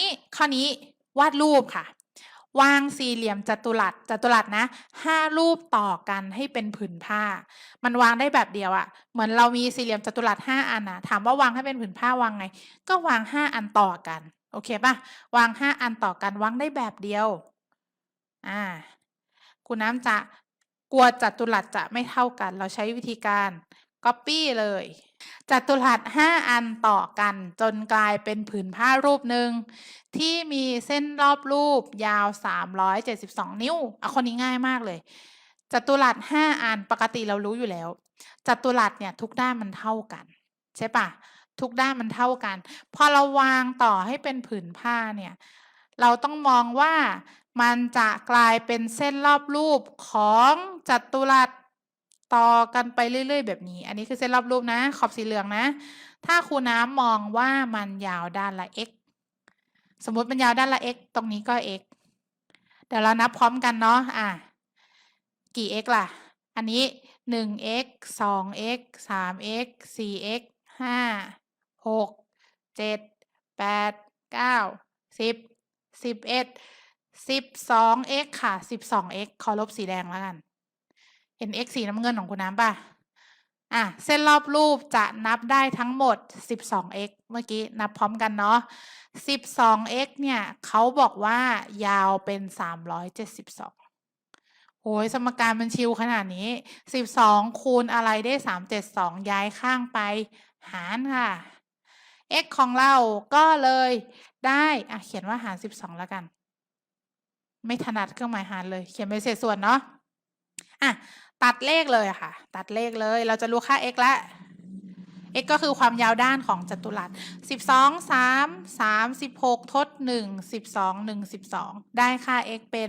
นี้ข้อนี้วาดรูปค่ะ วางสี่เหลี่ยมจัตุรัสจัตุรัสนะห้ารูปต่อกันให้เป็นผืนผ้า มันวางได้แบบเดียวอะเหมือนเรามีสี่เหลี่ยมจัตุรัสห้าอันนะถามว่าวางให้เป็นผืนผ้าวางไง ก็วางห้าอันต่อกัน โอเคปะวางห้าอันต่อกันวางได้แบบเดียว อ่าคุณน้ำจะกลัวจัตุรัสจะไม่เท่ากัน เราใช้วิธีการ Copy เลย จัตุรัสห้าอันต่อกันจนกลายเป็นผืนผ้ารูปหนึ่ง ที่มีเส้นรอบรูปยาว 372 นิ้วเอาคนนี้ง่ายมากเลย จัตุรัสห้าอันปกติเรารู้อยู่แล้ว จัตุรัสเนี่ยทุกด้านมันเท่ากัน ใช่ปะทุกด้านมันเท่ากัน พอเราวางต่อให้เป็นผืนผ้าเนี่ย เราต้องมองว่ามันจะกลายเป็นเส้นรอบรูปของจัตุรัส ต่อกันไปเรื่อย ๆ แบบนี้ อันนี้คือเส้นรอบรูปนะ ขอบสีเหลืองนะ ถ้าครูน้ำมองว่ามันยาวด้านละ x สมมติมันยาวด้านละ x ตรงนี้ก็ x เดี๋ยวเรานับพร้อมกันเนาะ อะ กี่ x ล่ะ อันนี้ 1x 2x 3x 4x 5 6 7 8 9 10 11 12x ค่ะ 12x ขอลบสีแดงแล้วกัน เห็น x สีน้ำเงินของคุณน้ำป่ะ อะ เส้นรอบรูปจะนับได้ทั้งหมด 12x เมื่อกี้นับพร้อมกันเนาะ 12x เนี่ยเขาบอกว่ายาวเป็น 372 โอ้ยสมการมันชิวขนาดนี้ 12 คูณอะไรได้ 372 ย้ายข้างไปหารค่ะ x ของเราก็เลยได้อะเขียนว่าหาร 12 แล้วกัน ไม่ถนัดเครื่องหมายหารเลย เขียนเป็นเศษส่วนเนาะอะ ตัดเลขเลยค่ะ ตัดเลขเลย เราจะรู้ค่า x แล้ว x ก็คือความยาวด้านของจัตุรัส 12 3 36 ทด 1 12 1 12 ได้ค่า x เป็น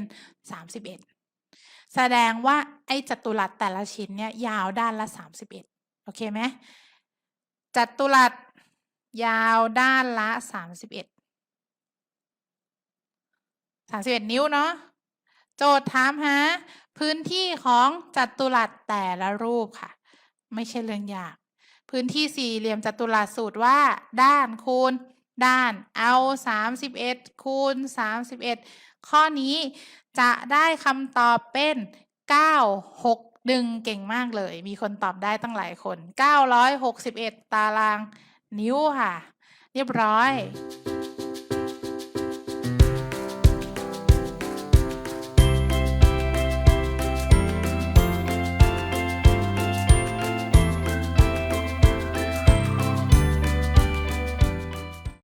31 แสดงว่าไอ้จัตุรัสแต่ละชิ้นเนี่ยยาวด้านละ 31 โอเคไหมจัตุรัสยาวด้านละ 31 31 นิ้วเนาะ โจทย์ถามหาพื้นที่ของจัตุรัสแต่ละรูปค่ะ ไม่ใช่เรื่องยาก พื้นที่สี่เหลี่ยมจัตุรัสสูตรว่า ด้านคูณ ด้านเอา 31 คูณ 31 ข้อนี้จะได้คำตอบเป็น 9 6 1 เก่งมากเลย มีคนตอบได้ตั้งหลายคน 961 ตารางนิ้วค่ะ เรียบร้อย